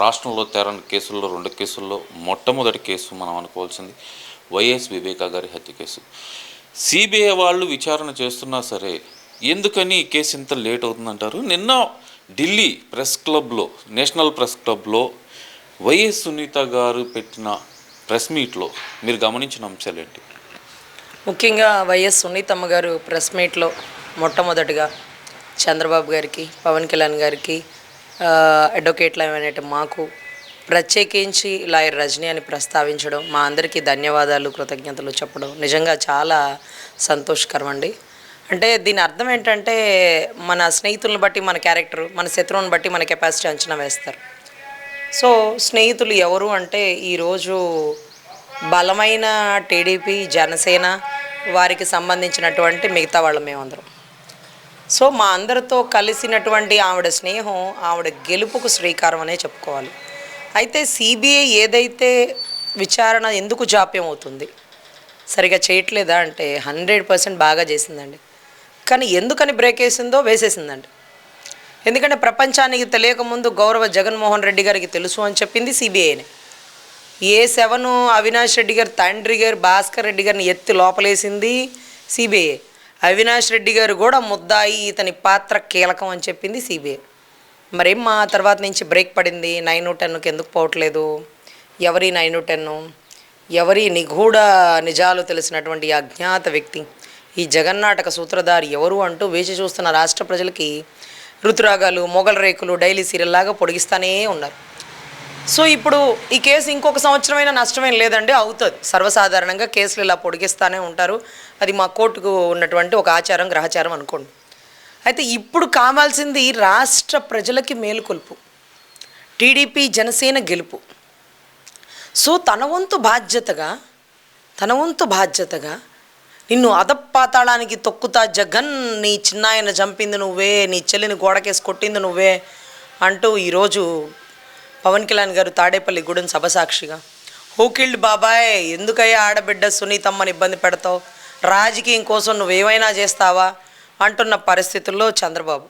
రాష్ట్రంలో తేరని కేసుల్లో రెండు కేసుల్లో మొట్టమొదటి కేసు మనం అనుకోవాల్సింది వైఎస్ వివేకా గారి హత్య కేసు. సిబిఐ వాళ్ళు విచారణ చేస్తున్నా సరే ఎందుకని ఈ కేసు ఇంత లేట్ అవుతుందంటారు? నిన్న ఢిల్లీ ప్రెస్ క్లబ్లో నేషనల్ ప్రెస్ క్లబ్లో వైఎస్ సునీత గారు పెట్టిన ప్రెస్ మీట్లో మీరు గమనించిన అంశాలు ఏంటి? ముఖ్యంగా వైఎస్ సునీతమ్మ గారు ప్రెస్ మీట్లో మొట్టమొదటిగా చంద్రబాబు గారికి పవన్ కళ్యాణ్ గారికి అడ్వకేట్లు అనేటి మాకు ప్రత్యేకించి లాయర్ రజనీ అని ప్రస్తావించడం మా అందరికీ ధన్యవాదాలు కృతజ్ఞతలు చెప్పడం నిజంగా చాలా సంతోషకరం అండి. అంటే దీని అర్థం ఏంటంటే మన స్నేహితులను బట్టి మన క్యారెక్టర్ మన శత్రువుని బట్టి మన కెపాసిటీ అంచనా వేస్తారు. సో స్నేహితులు ఎవరు అంటే ఈరోజు బలమైన టీడీపీ జనసేన వారికి సంబంధించినటువంటి మిగతా వాళ్ళ మేమందరం. సో మా అందరితో కలిసినటువంటి ఆవిడ స్నేహం ఆవిడ గెలుపుకు శ్రీకారం అనే చెప్పుకోవాలి. అయితే సిబిఐ ఏదైతే విచారణ ఎందుకు జాప్యం అవుతుంది సరిగా చేయట్లేదా అంటే హండ్రెడ్ పర్సెంట్ బాగా చేసిందండి. కానీ ఎందుకని బ్రేక్ వేసిందో వేసేసిందండి. ఎందుకంటే ప్రపంచానికి తెలియకముందు గౌరవ జగన్మోహన్ రెడ్డి గారికి తెలుసు అని చెప్పింది సిబిఐని. ఏ సెవెన్ అవినాష్ రెడ్డి గారు తండ్రి గారు భాస్కర్ రెడ్డి గారిని ఎత్తి లోపలేసింది సిబిఐ. అవినాష్ రెడ్డి గారు కూడా ముద్దాయి ఇతని పాత్ర కీలకం అని చెప్పింది సిబిఐ. మరేం మా తర్వాత నుంచి బ్రేక్ పడింది నైన్ టెన్కి ఎందుకు పోవట్లేదు? ఎవరి నైన్ టెన్ ఎవరి నిగూఢ నిజాలు తెలిసినటువంటి అజ్ఞాత వ్యక్తి ఈ జగన్నాటక సూత్రధారి ఎవరు అంటూ వేచి చూస్తున్న రాష్ట్ర ప్రజలకి ఋతురాగాలు మొగల్ రేకులు డైలీ సీరియల్ లాగా పొడిగిస్తానే ఉన్నారు. సో ఇప్పుడు ఈ కేసు ఇంకొక సంవత్సరమైనా నష్టమేం లేదండి అవుతుంది. సర్వసాధారణంగా కేసులు ఇలా పొడిగిస్తానే ఉంటారు. అది మా కోర్టుకు ఉన్నటువంటి ఒక ఆచారం గ్రహచారం అనుకోండి. అయితే ఇప్పుడు కావాల్సింది రాష్ట్ర ప్రజలకి మేలుకొల్పు టీడీపీ జనసేన గెలుపు. సో తన వంతు బాధ్యతగా తన వంతు బాధ్యతగా నిన్ను అదపాతాళానికి తొక్కుతా జగన్ నీ చిన్నాయన చంపింది నువ్వే నీ చెల్లిని గోడకేసి కొట్టింది నువ్వే అంటూ ఈరోజు పవన్ కళ్యాణ్ గారు తాడేపల్లి గూడెం సభ సాక్షిగా. హూకిల్డ్ బాబాయ్ ఎందుకయ్యా ఆడబిడ్డ సునీతమ్మని ఇబ్బంది పెడతావు? రాజకీయం కోసం నువ్వేమైనా చేస్తావా? అంటున్న పరిస్థితుల్లో చంద్రబాబు.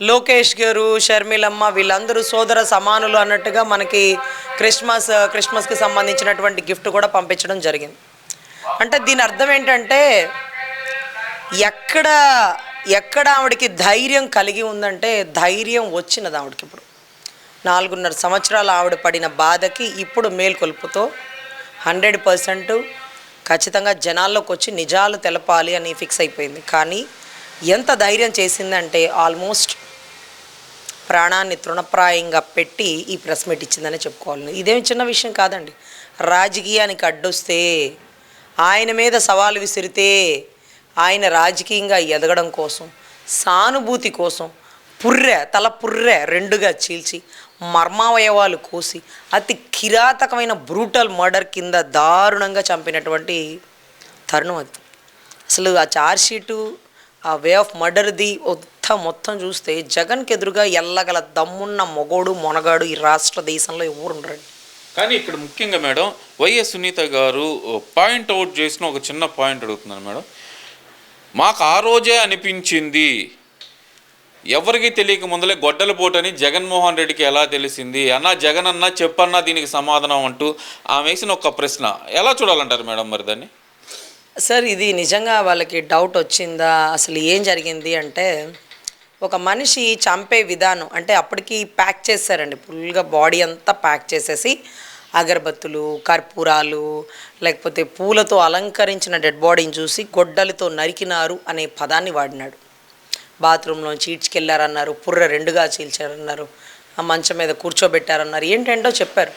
లోకేష్ గారు షర్మిలమ్మ వీళ్ళందరూ సోదర సమానులు అన్నట్టుగా మనకి క్రిస్మస్ క్రిస్మస్కి సంబంధించినటువంటి గిఫ్ట్ కూడా పంపించడం జరిగింది. అంటే దీని అర్థం ఏంటంటే ఎక్కడ ఎక్కడ ఆవిడకి ధైర్యం కలిగి ఉందంటే ధైర్యం వచ్చినది ఆవిడకి ఇప్పుడు. నాలుగున్నర సంవత్సరాలు ఆవిడ పడిన బాధకి ఇప్పుడు మేల్కొల్పుతో హండ్రెడ్ పర్సెంట్ ఖచ్చితంగా జనాల్లోకి వచ్చి నిజాలు తెలపాలి అని ఫిక్స్ అయిపోయింది. కానీ ఎంత ధైర్యం చేసిందంటే ఆల్మోస్ట్ ప్రాణాన్ని తృణప్రాయంగా పెట్టి ఈ ప్రెస్ మీట్ ఇచ్చిందని చెప్పుకోవాలి. ఇదేం చిన్న విషయం కాదండి. రాజకీయానికి అడ్డొస్తే ఆయన మీద సవాలు విసిరితే ఆయన రాజకీయంగా ఎదగడం కోసం సానుభూతి కోసం పుర్రె తల పుర్రె రెండుగా చీల్చి మర్మావయవాలు కోసి అతి కిరాతకమైన బ్రూటల్ మర్డర్ కింద దారుణంగా చంపినటువంటి తరుణం అది. అసలు ఆ చార్జ్షీటు ఆ వే ఆఫ్ మర్డర్ది మొత్తం మొత్తం చూస్తే జగన్కి ఎదురుగా ఎల్లగల దమ్మున్న మొగోడు మొనగాడు ఈ రాష్ట్ర దేశంలో ఎవరు ఉండరండి కానీ ఇక్కడ ముఖ్యంగా మేడం వైఎస్ సునీత గారు పాయింట్ అవుట్ చేసిన ఒక చిన్న పాయింట్ అడుగుతున్నాను మేడం. మాకు ఆ రోజే అనిపించింది ఎవరికి తెలియక ముందలే గొడ్డల పోటని జగన్మోహన్ రెడ్డికి ఎలా తెలిసింది? అన్న జగన్ అన్న చెప్పన్నా దీనికి సమాధానం అంటూ ఆమె వేసిన ఒక ప్రశ్న. ఎలా చూడాలంటారు మేడం మరి దాన్ని? సార్ ఇది నిజంగా వాళ్ళకి డౌట్ వచ్చిందా? అసలు ఏం జరిగింది అంటే ఒక మనిషి చంపే విధానం అంటే అప్పటికి ప్యాక్ చేశారండి. ఫుల్గా బాడీ అంతా ప్యాక్ చేసేసి అగరబత్తులు కర్పూరాలు లేకపోతే పూలతో అలంకరించిన డెడ్ బాడీని చూసి గొడ్డలతో నరికినారు అనే పదాన్ని వాడినాడు. బాత్రూంలోంచి ఈడ్చుకెళ్ళారన్నారు పుర్ర రెండుగా చీల్చారన్నారు ఆ మంచం మీద కూర్చోబెట్టారన్నారు ఏంటంటో చెప్పారు.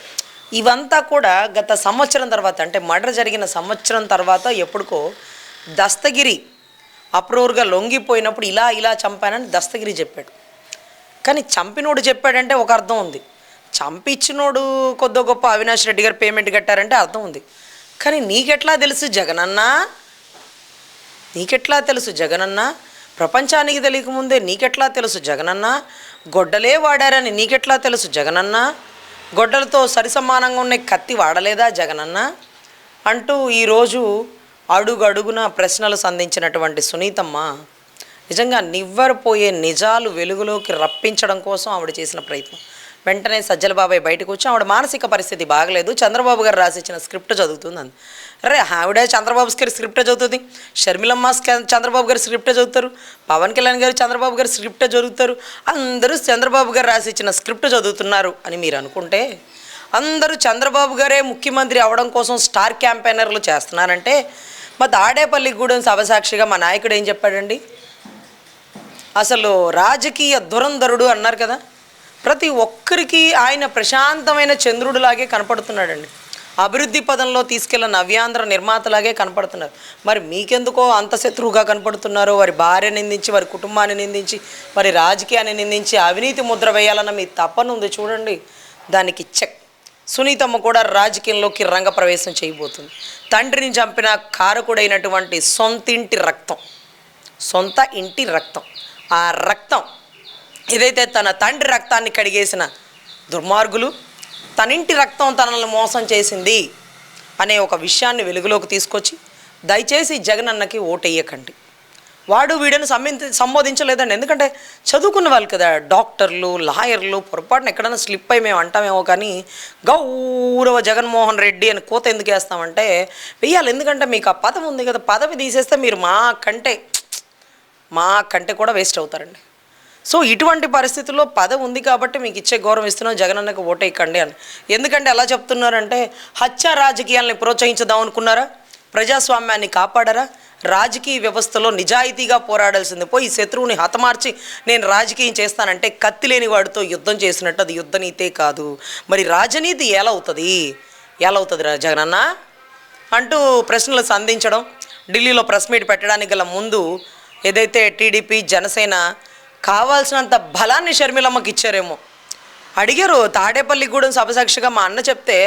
ఇవంతా కూడా గత సంవత్సరం తర్వాత అంటే మర్డర్ జరిగిన సంవత్సరం తర్వాత ఎప్పుడుకో దస్తగిరి అప్రూర్గా లొంగిపోయినప్పుడు ఇలా ఇలా చంపానని దస్తగిరి చెప్పాడు. కానీ చంపినోడు చెప్పాడంటే ఒక అర్థం ఉంది. చంపించినోడు కొద్ది గొప్ప అవినాష్ రెడ్డి గారు పేమెంట్ కట్టారంటే అర్థం ఉంది. కానీ నీకెట్లా తెలుసు జగనన్నా? నీకెట్లా తెలుసు జగనన్నా? ప్రపంచానికి తెలియకముందే నీకెట్లా తెలుసు జగనన్న? గొడ్డలే వాడారని నీకెట్లా తెలుసు జగనన్న? గొడ్డలతో సరిసమానంగా ఉన్న కత్తి వాడలేదా జగనన్న? అంటూ ఈరోజు అడుగడుగున ప్రశ్నలు సంధించినటువంటి సునీతమ్మ నిజంగా నివ్వరపోయే నిజాలు వెలుగులోకి రప్పించడం కోసం ఆవిడ చేసిన ప్రయత్నం. వెంటనే సజ్జల బాబాయ్ బయటకు వచ్చి ఆవిడ మానసిక పరిస్థితి బాగలేదు. చంద్రబాబు గారు రాసిచ్చిన స్క్రిప్ట్ చదువుతుంది అంది అరే ఆవిడ చంద్రబాబు గారి స్క్రిప్ట్ చదువుతుంది. షర్మిలమ్మ చంద్రబాబు గారు స్క్రిప్ట్ చదువుతారు. పవన్ కళ్యాణ్ గారు చంద్రబాబు గారు స్క్రిప్టే చదువుతారు. అందరూ చంద్రబాబు గారు రాసి ఇచ్చిన స్క్రిప్ట్ చదువుతున్నారు అని మీరు అనుకుంటే అందరూ చంద్రబాబు గారే ముఖ్యమంత్రి అవడం కోసం స్టార్ క్యాంపెయినర్లు చేస్తున్నారంటే మా తాడేపల్లిగూడెం సభసాక్షిగా మా నాయకుడు ఏం చెప్పాడండి? అసలు రాజకీయ దురంధరుడు అన్నారు కదా. ప్రతి ఒక్కరికి ఆయన ప్రశాంతమైన చంద్రుడిలాగే కనపడుతున్నాడండి. అభివృద్ధి పదంలో తీసుకెళ్ళిన నవ్యాంధ్ర నిర్మాతలాగే కనపడుతున్నారు. మరి మీకెందుకో అంత శత్రువుగా కనపడుతున్నారు? వారి భార్య నిందించి వారి కుటుంబాన్ని నిందించి వారి రాజకీయాన్ని నిందించి అవినీతి ముద్ర వేయాలన్న మీ తప్పనుంది ఉంది చూడండి. దానికి చెక్. సునీతమ్మ కూడా రాజకీయంలోకి రంగప్రవేశం చేయబోతుంది. తండ్రిని చంపిన కారకుడైనటువంటి సొంతింటి రక్తం. సొంత ఇంటి రక్తం. ఆ రక్తం ఏదైతే తన తండ్రి రక్తాన్ని కడిగేసిన దుర్మార్గులు తనింటి రక్తం తనల్ని మోసం చేసింది అనే ఒక విషయాన్ని వెలుగులోకి తీసుకొచ్చి దయచేసి జగనన్నకి ఓటెయ్యకండి. వాడు వీడని సంబించ సంబోధించలేదండి. ఎందుకంటే చదువుకున్న వాళ్ళు కదా డాక్టర్లు లాయర్లు పొరపాటున ఎక్కడైనా స్లిప్ అయి మేము అంటామేమో కానీ గౌరవ జగన్మోహన్ రెడ్డి అని కోత ఎందుకు వేస్తామంటే వెయ్యాలి. ఎందుకంటే మీకు ఆ పదవి ఉంది కదా పదవి తీసేస్తే మీరు మా కంటే మా కంటే కూడా వేస్ట్ అవుతారండి. సో ఇటువంటి పరిస్థితుల్లో పదవి ఉంది కాబట్టి మీకు ఇచ్చే గౌరవం ఇస్తున్నాం. జగనన్నకు ఓటేయకండి అని. ఎందుకంటే ఎలా చెప్తున్నారంటే హత్య రాజకీయాల్ని ప్రోత్సహించుదాం అనుకున్నారా? ప్రజాస్వామ్యాన్ని కాపాడరా? రాజకీయ వ్యవస్థలో నిజాయితీగా పోరాడాల్సింది పోయి శత్రువుని హతమార్చి నేను రాజకీయం చేస్తానంటే కత్తి లేని వాడితో యుద్ధం చేసినట్టు అది యుద్ధనీతే కాదు. మరి రాజనీతి ఎలా అవుతుంది? ఎలా అవుతుంది రా జగనన్న? అంటూ ప్రశ్నలు సంధించడం ఢిల్లీలో ప్రెస్ మీట్ పెట్టడానికి గల ముందు ఏదైతే టీడీపీ జనసేన కావాల్సినంత బలాన్ని షర్మిలమ్మకి ఇచ్చారేమో. అడిగారు తాడేపల్లిగూడెం సభసాక్షిగా మా అన్న చెప్తే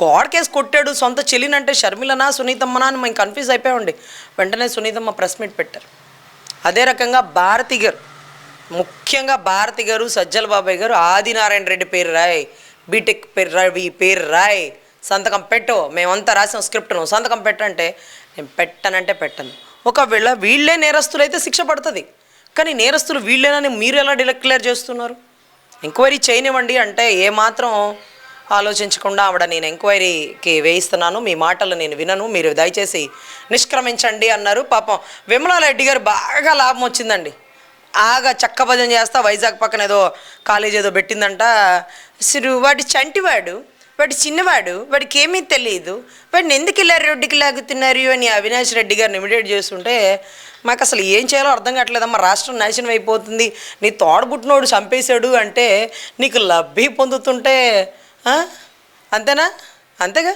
గోడకేసి కొట్టాడు సొంత చెల్లినంటే షర్మిలనా సునీతమ్మనా అని మేము కన్ఫ్యూజ్ అయిపోయామండి. వెంటనే సునీతమ్మ ప్రెస్ మీట్ పెట్టారు. అదే రకంగా భారతి గారు ముఖ్యంగా భారతి గారు సజ్జల బాబాయ్ గారు ఆదినారాయణ రెడ్డి పేరు రాయ్ బీటెక్ పేరు రవి పేరు రాయ్ సంతకం పెట్టు మేమంతా రాసిన స్క్రిప్ట్ను సంతకం పెట్టంటే నేను పెట్టనంటే పెట్టను. ఒకవేళ వీళ్ళే నేరస్తులైతే శిక్ష పడుతుంది. కానీ నేరస్తులు వీళ్ళేనని మీరు ఎలా డిక్లేర్ చేస్తున్నారు? ఎంక్వైరీ చేయనివ్వండి అంటే ఏమాత్రం ఆలోచించకుండా ఆవిడ నేను ఎంక్వైరీకి వేయిస్తున్నాను మీ మాటలు నేను వినను మీరు దయచేసి నిష్క్రమించండి అన్నారు. పాపం విమలారెడ్డి గారు బాగా లాభం వచ్చిందండి. ఆగా చక్క భజన చేస్తా వైజాగ్ పక్కన ఏదో కాలేజ్ ఏదో పెట్టిందంట. అసలు వాడి చంటివాడు వాడు చిన్నవాడు వాడికి ఏమీ తెలియదు వాడిని ఎందుకు ఇలా రోడ్డుకి లాగుతున్నారు అని అవినాష్ రెడ్డి గారిని ఇమిడియేట్ చేస్తుంటే మాకు అసలు ఏం చేయాలో అర్థం కావట్లేదమ్మా రాష్ట్రం నాశనం అయిపోతుంది. నీ తోడబుట్టినోడు చంపేశాడు అంటే నీకు లబ్ధి పొందుతుంటే అంతేనా? అంతేగా?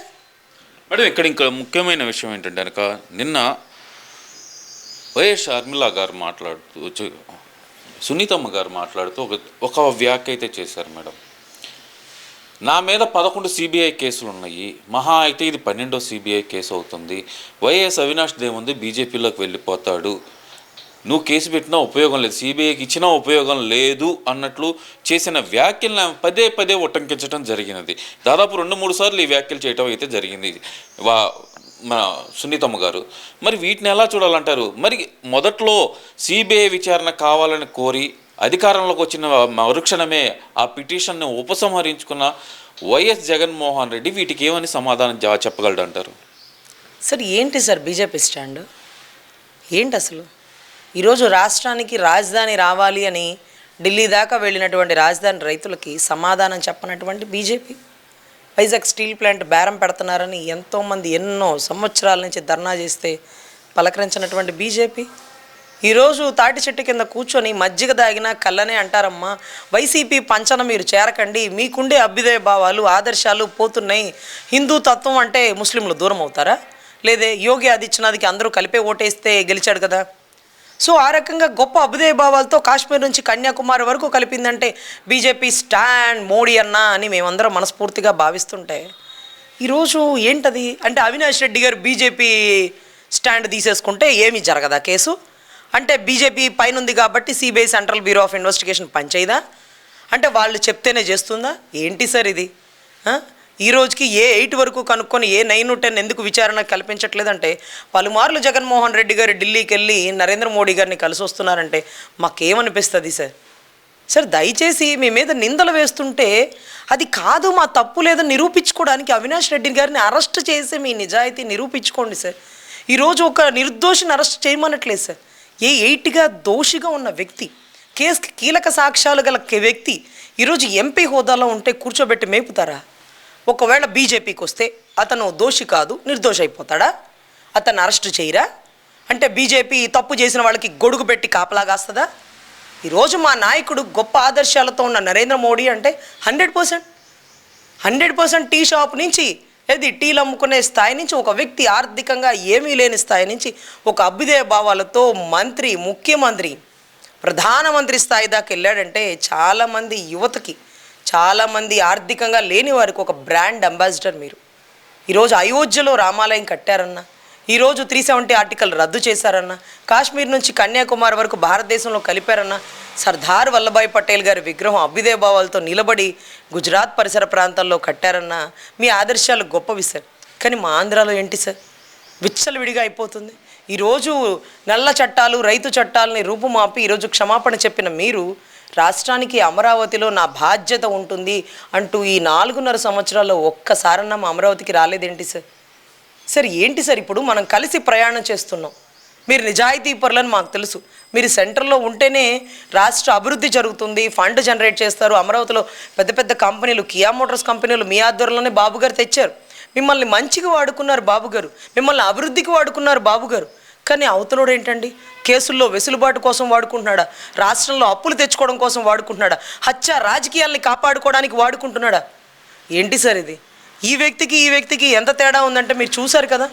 మేడం ఇక్కడ ఇంకా ముఖ్యమైన విషయం ఏంటంటే కనుక నిన్న వైఎస్ షర్మిల గారు మాట్లాడుతూ సునీతమ్మ గారు మాట్లాడుతూ ఒక ఒక వ్యాఖ్య అయితే చేశారు మేడం. నా మీద పదకొండు సిబిఐ కేసులు ఉన్నాయి. మహా అయితే ఇది పన్నెండో సిబిఐ కేసు అవుతుంది. వైఎస్ అవినాష్ దేముంది బీజేపీలోకి వెళ్ళిపోతాడు. నువ్వు కేసు పెట్టినా ఉపయోగం లేదు. సిబిఐకి ఇచ్చినా ఉపయోగం లేదు అన్నట్లు చేసిన వ్యాఖ్యలను ఆమె పదే పదే ఉటంకించడం జరిగినది. దాదాపు రెండు మూడు సార్లు ఈ వ్యాఖ్యలు చేయటం అయితే జరిగింది. వా మన సునీతమ్మ గారు. మరి వీటిని ఎలా చూడాలంటారు? మరి మొదట్లో సిబిఐ విచారణ కావాలని కోరి అధికారంలోకి వచ్చిన మరుక్షణమే ఆ పిటిషన్ను ఉపసంహరించుకున్న వైఎస్ జగన్మోహన్ రెడ్డి వీటికి ఏమని సమాధానం చెప్పగలడు అంటారు సార్ ఏంటి సార్ బీజేపీ స్టాండ్? ఏంటి అసలు? ఈరోజు రాష్ట్రానికి రాజధాని రావాలి అని ఢిల్లీ దాకా వెళ్ళినటువంటి రాజధాని రైతులకి సమాధానం చెప్పనటువంటి బీజేపీ? వైజాగ్ స్టీల్ ప్లాంట్ బేరం పెడుతున్నారని ఎంతోమంది ఎన్నో సంవత్సరాల నుంచి ధర్నా చేస్తే పలకరించినటువంటి బీజేపీ? ఈరోజు తాటి చెట్టు కింద కూర్చొని మజ్జిగ దాగిన కళ్ళనే అంటారమ్మా. వైసీపీ పంచన మీరు చేరకండి. మీకుండే అభ్యుదయ భావాలు ఆదర్శాలు పోతున్నాయి. హిందూ తత్వం అంటే ముస్లింలు దూరం అవుతారా? లేదే యోగి ఆదిత్యనాథ్కి అందరూ కలిపే ఓటేస్తే గెలిచాడు కదా. సో ఆ రకంగా గొప్ప అభ్యుదయ భావాలతో కాశ్మీర్ నుంచి కన్యాకుమారి వరకు కలిపిందంటే బీజేపీ స్టాండ్ మోడీ అన్న అని మేమందరం మనస్ఫూర్తిగా భావిస్తుంటే ఈరోజు ఏంటది? అంటే అవినాష్ రెడ్డి గారు బీజేపీ స్టాండ్ తీసేసుకుంటే ఏమీ జరగదా కేసు? అంటే బీజేపీ పైన ఉంది కాబట్టి CBI central bureau of investigation పనిచేయదా? అంటే వాళ్ళు చెప్తేనే చేస్తుందా? ఏంటి సార్ ఇది? ఈ రోజుకి ఏ ఎయిట్ వరకు కనుక్కొని ఏ నైన్ టెన్ ఎందుకు విచారణ కల్పించట్లేదంటే పలుమార్లు జగన్మోహన్ రెడ్డి గారు ఢిల్లీకి వెళ్ళి నరేంద్ర మోడీ గారిని కలిసి వస్తున్నారంటే మాకేమనిపిస్తుంది సార్? సార్ దయచేసి మీ మీద నిందలు వేస్తుంటే అది కాదు మా తప్పు లేదని నిరూపించుకోవడానికి అవినాష్ రెడ్డి గారిని అరెస్ట్ చేసి మీ నిజాయితీ నిరూపించుకోండి సార్. ఈరోజు ఒక నిర్దోషిని అరెస్ట్ చేయమనట్లేదు సార్. ఏ ఎయిట్గా దోషిగా ఉన్న వ్యక్తి కేసుకి కీలక సాక్ష్యాలు గల వ్యక్తి ఈరోజు ఎంపీ హోదాలో ఉంటే కూర్చోబెట్టి మేపుతారా? ఒకవేళ బీజేపీకి వస్తే అతను దోషి కాదు నిర్దోషి అయిపోతాడా? అతను అరెస్ట్ చేయరా? అంటే బీజేపీ తప్పు చేసిన వాళ్ళకి గొడుగు పెట్టి కాపలాగాస్తుందా ఈరోజు మా నాయకుడు గొప్ప ఆదర్శాలతో ఉన్న నరేంద్ర మోడీ అంటే hundred percent. Hundred percent tea shop నుంచి ఏది? టీలు అమ్ముకునే స్థాయి నుంచి ఒక వ్యక్తి ఆర్థికంగా ఏమీ లేని స్థాయి నుంచి ఒక అభ్యుదయ భావాలతో మంత్రి ముఖ్యమంత్రి ప్రధానమంత్రి స్థాయి దాకా వెళ్ళాడంటే చాలామంది యువతకి చాలామంది ఆర్థికంగా లేని వారికి ఒక బ్రాండ్ అంబాసిడర్ మీరు. ఈరోజు అయోధ్యలో రామాలయం కట్టారన్నా ఈరోజు త్రీ సెవెంటీ ఆర్టికల్ రద్దు చేశారన్న. కాశ్మీర్ నుంచి కన్యాకుమారి వరకు భారతదేశంలో కలిపారన్న. సర్దార్ వల్లభాయ్ పటేల్ గారి విగ్రహం అభ్యుదయ భావాలతో నిలబడి గుజరాత్ పరిసర ప్రాంతాల్లో కట్టారన్న. మీ ఆదర్శాలు గొప్పవి సార్. కానీ మా ఆంధ్రాలో ఏంటి సార్? విచ్చలవిడిగా అయిపోతుంది. ఈరోజు నల్ల చట్టాలు రైతు చట్టాలని రూపుమాపి ఈరోజు క్షమాపణ చెప్పిన మీరు రాష్ట్రానికి అమరావతిలో నా బాధ్యత ఉంటుంది అంటూ ఈ నాలుగున్నర సంవత్సరాల్లో ఒక్కసారన్నా మా అమరావతికి రాలేదేంటి సార్? సార్ ఏంటి సార్ ఇప్పుడు మనం కలిసి ప్రయాణం చేస్తున్నాం? మీరు నిజాయితీ పరులని మాకు తెలుసు. మీరు సెంటర్లో ఉంటేనే రాష్ట్ర అభివృద్ధి జరుగుతుంది ఫండ్ జనరేట్ చేస్తారు. అమరావతిలో పెద్ద పెద్ద కంపెనీలు కియా మోటార్స్ కంపెనీలు మీ ఆధ్వర్యంలోనే బాబు గారు తెచ్చారు. మిమ్మల్ని మంచిగా వాడుకున్నారు బాబు గారు. మిమ్మల్ని అభివృద్ధికి వాడుకున్నారు బాబు గారు. కానీ అవతలోడు ఏంటండి? కేసుల్లో వెసులుబాటు కోసం వాడుకుంటున్నాడా? రాష్ట్రంలో అప్పులు తెచ్చుకోవడం కోసం వాడుకుంటున్నాడా? హత్య రాజకీయాల్ని కాపాడుకోవడానికి వాడుకుంటున్నాడా? ఏంటి సార్ ఇది? ఈ వ్యక్తికి ఈ వ్యక్తికి ఎంత తేడా ఉందంటే మీరు చూశారు కదా?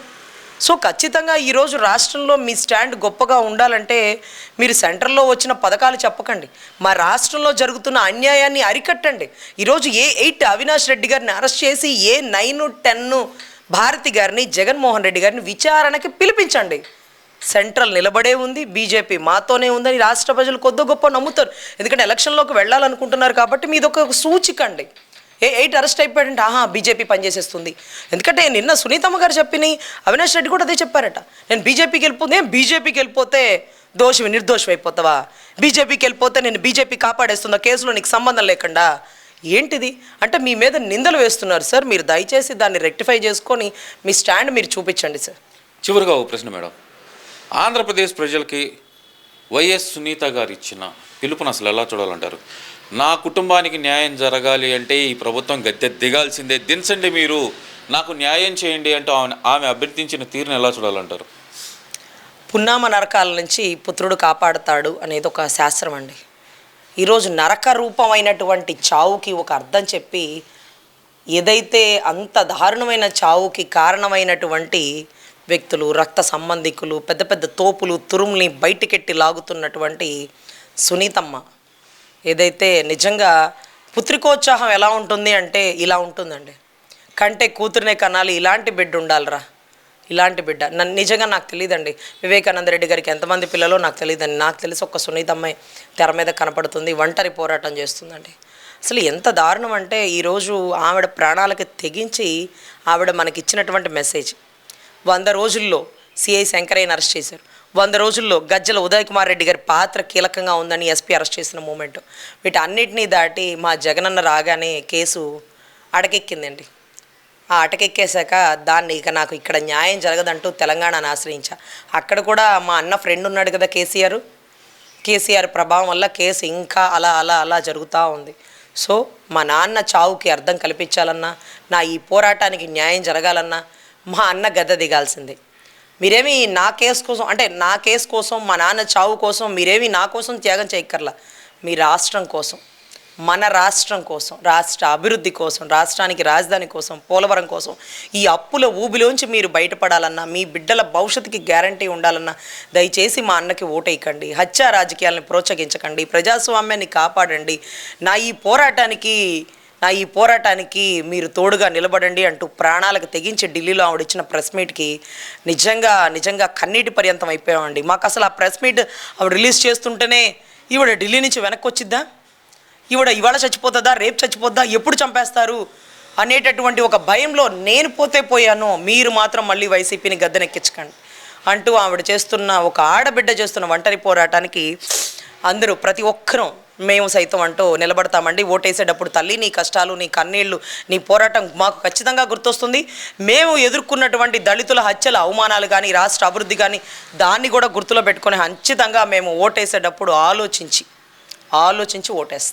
సో ఖచ్చితంగా ఈరోజు రాష్ట్రంలో మీ స్టాండ్ గొప్పగా ఉండాలంటే మీరు సెంటర్లో వచ్చిన పథకాలు చెప్పకండి. మా రాష్ట్రంలో జరుగుతున్న అన్యాయాన్ని అరికట్టండి. ఈరోజు ఏ ఎయిట్ అవినాష్ రెడ్డి గారిని అరెస్ట్ చేసి ఏ నైన్ టెన్ భారతి గారిని జగన్మోహన్ రెడ్డి గారిని విచారణకి పిలిపించండి. సెంట్రల్ నిలబడే ఉంది బీజేపీ మాతోనే ఉందని రాష్ట్ర ప్రజలు కొద్ది గొప్ప నమ్ముతారు. ఎందుకంటే ఎలక్షన్లోకి వెళ్ళాలనుకుంటున్నారు కాబట్టి మీదొక ఒక సూచిక అండి ఏ ఎయిట్ అరెస్ట్ అయిపోయాడంటే ఆహా బీజేపీ పనిచేసేస్తుంది ఎందుకంటే నిన్న సునీతమ్మ గారు చెప్పిన అవినాష్ రెడ్డి కూడా అదే చెప్పారట. నేను బీజేపీకి వెళ్ళిపోతే బీజేపీకి వెళ్ళిపోతే దోషి నిర్దోషం అయిపోతావా? బీజేపీకి వెళ్ళిపోతే నేను బీజేపీ కాపాడేస్తుందా? కేసులో నీకు సంబంధం లేకుండా. ఏంటిది? అంటే మీ మీద నిందలు వేస్తున్నారు సార్. మీరు దయచేసి దాన్ని రెక్టిఫై చేసుకొని మీ స్టాండ్ మీరు చూపించండి సార్. చివరిగా ఒక ప్రశ్న మేడం. ఆంధ్రప్రదేశ్ ప్రజలకి వైఎస్ సునీత గారు ఇచ్చిన పిలుపును అసలు ఎలా చూడాలంటారు? నా కుటుంబానికి న్యాయం జరగాలి అంటే ఈ ప్రభుత్వం గద్దె దిగాల్సిందే. దించండి మీరు. నాకు న్యాయం చేయండి అంటూ ఆమె ఆమె అభ్యర్థించిన తీరును ఎలా చూడాలంటారు? పున్నామ నరకాల నుంచి పుత్రుడు కాపాడుతాడు అనేది ఒక శాస్త్రం అండి. ఈరోజు నరక రూపమైనటువంటి చావుకి ఒక అర్థం చెప్పి ఏదైతే అంత దారుణమైన చావుకి కారణమైనటువంటి వ్యక్తులు రక్త సంబంధికులు పెద్ద పెద్ద తోపులు తురుముల్ని బయటికెట్టి లాగుతున్నటువంటి సునీతమ్మ ఏదైతే నిజంగా పుత్రికోత్సాహం ఎలా ఉంటుంది అంటే ఇలా ఉంటుందండి. కంటే కూతురునే కనాలి ఇలాంటి బిడ్డ ఉండాలిరా. ఇలాంటి బిడ్డ. నన్ను నిజంగా నాకు తెలియదండి వివేకానంద రెడ్డి గారికి ఎంతమంది పిల్లలో నాకు తెలియదండి నాకు తెలిసి ఒక సునీత అమ్మాయి తెర మీద కనపడుతుంది ఒంటరి పోరాటం చేస్తుందండి. అసలు ఎంత దారుణం అంటే ఈరోజు ఆవిడ ప్రాణాలకి తెగించి ఆవిడ మనకి ఇచ్చినటువంటి మెసేజ్. వంద రోజుల్లో సిఐ శంకరయ్య అరెస్ట్ చేశారు. వంద రోజుల్లో గజ్జల ఉదయ్ కుమార్ రెడ్డి గారి పాత్ర కీలకంగా ఉందని ఎస్పీ అరెస్ట్ చేసిన మూమెంట్. వీటన్నిటినీ దాటి మా జగనన్న రాగానే కేసు అడకెక్కిందండి ఆ అటకెక్కేశాక దాన్ని ఇక నాకు ఇక్కడ న్యాయం జరగదంటూ తెలంగాణను ఆశ్రయించా. అక్కడ కూడా మా అన్న ఫ్రెండ్ ఉన్నాడు కదా కేసీఆర్. కేసీఆర్ ప్రభావం వల్ల కేసు ఇంకా అలా అలా అలా జరుగుతూ ఉంది. సో మా నాన్న చావుకి అర్థం కల్పించాలన్నా నా ఈ పోరాటానికి న్యాయం జరగాలన్నా మా అన్న గద్ద దిగాల్సిందే. మీరేమి నా కేసు కోసం అంటే నా కేసు కోసం మా నాన్న చావు కోసం మీరేమి నా కోసం త్యాగం చేయక్కర్లా. మీ రాష్ట్రం కోసం మన రాష్ట్రం కోసం రాష్ట్ర అభివృద్ధి కోసం రాష్ట్రానికి రాజధాని కోసం పోలవరం కోసం ఈ అప్పుల ఊబిలోంచి మీరు బయటపడాలన్నా మీ బిడ్డల భవిష్యత్తుకి గ్యారంటీ ఉండాలన్నా దయచేసి మా అన్నకి ఓటేయకండి హత్యా రాజకీయాలను ప్రోత్సహించకండి. ప్రజాస్వామ్యాన్ని కాపాడండి. నా ఈ పోరాటానికి ఈ పోరాటానికి మీరు తోడుగా నిలబడండి అంటూ ప్రాణాలకు తెగించి ఢిల్లీలో ఆవిడ ఇచ్చిన ప్రెస్ మీట్కి నిజంగా నిజంగా కన్నీటి పర్యంతం అయిపోయామండి. మాకు అసలు ఆ ప్రెస్ మీట్ ఆవిడ రిలీజ్ చేస్తుంటేనే ఈవిడ ఢిల్లీ నుంచి వెనక్కి వచ్చిద్దా? ఈవిడ ఇవాళ చచ్చిపోతుందా? రేపు చచ్చిపోద్దా? ఎప్పుడు చంపేస్తారు? అనేటటువంటి ఒక భయంలో నేను పోతే పోయాను మీరు మాత్రం మళ్ళీ వైసీపీని గద్దెనెక్కించకండి అంటూ ఆవిడ చేస్తున్న ఒక ఆడబిడ్డ చేస్తున్న ఒంటరి పోరాటానికి అందరూ ప్రతి ఒక్కరూ మేము సైతం అంటూ నిలబడతామండి. ఓటేసేటప్పుడు తల్లి నీ కష్టాలు నీ కన్నీళ్ళు నీ పోరాటం మాకు ఖచ్చితంగా గుర్తొస్తుంది. మేము ఎదుర్కొన్నటువంటి దళితుల హత్యల అవమానాలు కానీ రాష్ట్ర అభివృద్ధి కానీ దాన్ని కూడా గుర్తులో పెట్టుకొని ఖచ్చితంగా మేము ఓటేసేటప్పుడు ఆలోచించి ఆలోచించి ఓటేస్తాం.